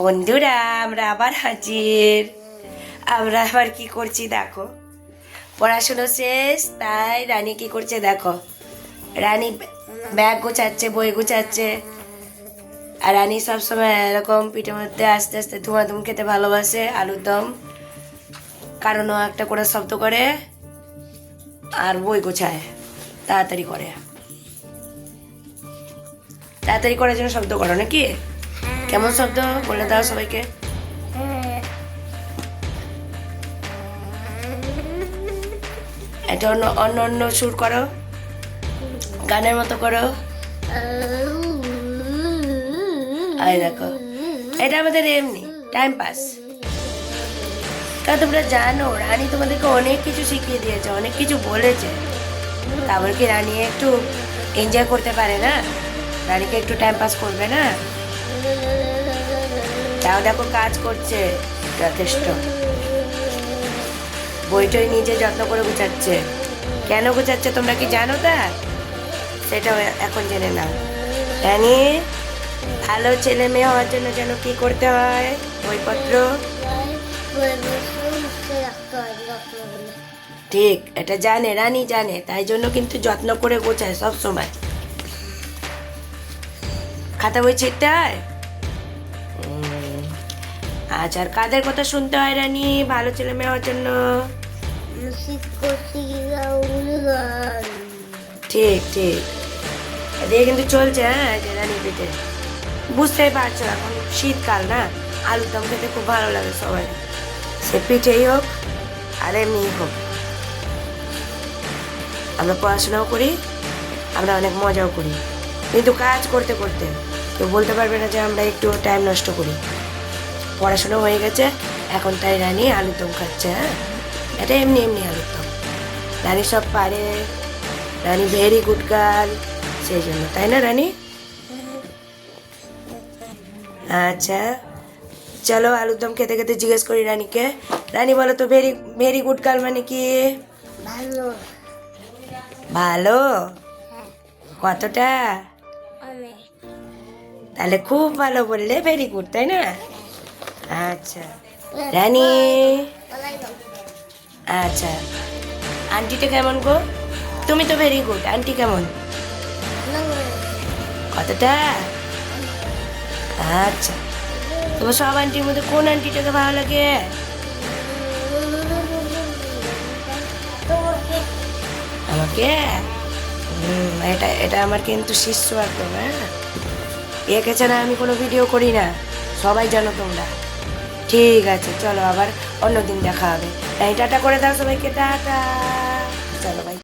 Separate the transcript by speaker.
Speaker 1: বন্ধুরা, আমরা আবার হাজির। আমরা আবার কি করছি দেখো? পড়াশুনো শেষ, তাই রানী কি করছে দেখো? রানী ব্যাগ গোছাচ্ছে, বই গোছাচ্ছে। আর রানী সবসময় এরকম পিঠে মধ্যে আস্তে আস্তে ধুমাধুম খেতে ভালোবাসে, আলুর দম। কারণ একটা করে শব্দ করে আর বই গোছায়, তাড়াতাড়ি করে। তাড়াতাড়ি করার জন্য শব্দ করো নাকি? কেমন শব্দ? বলে দাও সবাইকে। এটা অন্য অন্য অন্য সুর করো। গানের মতো করো। আই দেখো। এটা আমাদের এমনি টাইম পাস কারণ তোমরা জানো, রানী তোমাদেরকে অনেক কিছু শিখিয়ে দিয়েছে, অনেক কিছু বলেছে। তারপর কি রানী একটু এনজয় করতে পারে না? রানীকে একটু টাইম পাস করবে না? তাও দেখো কাজ করছে। যথেষ্ট। বইটই নিজে যত্ন করে গুছাচ্ছে। কেন গুছাচ্ছে তোমরা কি জানো তা? সেটাও এখন জেনে নাও। রানী ভালো ছেলে মেয়ে হওয়ার জন্য যেন কি করতে হয়? বইপত্র? ঠিক, এটা জানে, রানী জানে, তাই জন্য কিন্তু যত্ন করে গোছায় সব সময়। খাতা বই ছিটতে হয় আচ্ছা আর কাদের কথা শুনতে হয় রানি? ভালো ছেলে মেয়ে হওয়ার জন্য। ঠিক ঠিক। এদিকে কিন্তু চলছে হ্যাঁ রানী পেটে। বুঝতেই পারছ এখন শীতকাল, না? আলুর দম খেতে খুব ভালো লাগে সবাই। সে পিঠেই হোক, আর এমনি হোক। আমরা পড়াশোনাও করি, আমরা অনেক মজাও করি। কিন্তু কাজ করতে করতে কেউ বলতে পারবে না যে আমরা একটু টাইম নষ্ট করি। পড়াশোনা হয়ে গেছে। এখন তাই রানী আলুর দম খাচ্ছে হ্যাঁ? এটা এমনি এমনি আলুর দম। রানী সব পারে রানী ভেরি গুড গার্ল সেই জন্য। তাই না রানী? আচ্ছা চলো আলুর দম খেতে খেতে জিজ্ঞেস করি রানীকে। রানী বলো তো ভেরি ভেরি গুড গার্ল মানে কি?
Speaker 2: ভালো।
Speaker 1: ভালো? কতটা? তাহলে খুব ভালো বললে ভেরি গুড তাই না? আচ্ছা। রানী। আচ্ছা। আন্টিটা কেমন গো? তুমি তো ভেরি গুড আন্টি কেমন? কতটা? আচ্ছা। তোমার সব আন্টির মধ্যে কোন আন্টিটাকে ভালো লাগে? আমাকে? এটা এটা আমার কিন্তু শিষ্য একদম হ্যাঁ? একে ছাড়া আমি কোনো ভিডিও করি না। সবাই জানো তোমরা। ঠিক আছে, চলো আবার অন্যদিন দেখা হবে। তাই টাটা করে দাও সবাইকে, টাটা। চলো ভাই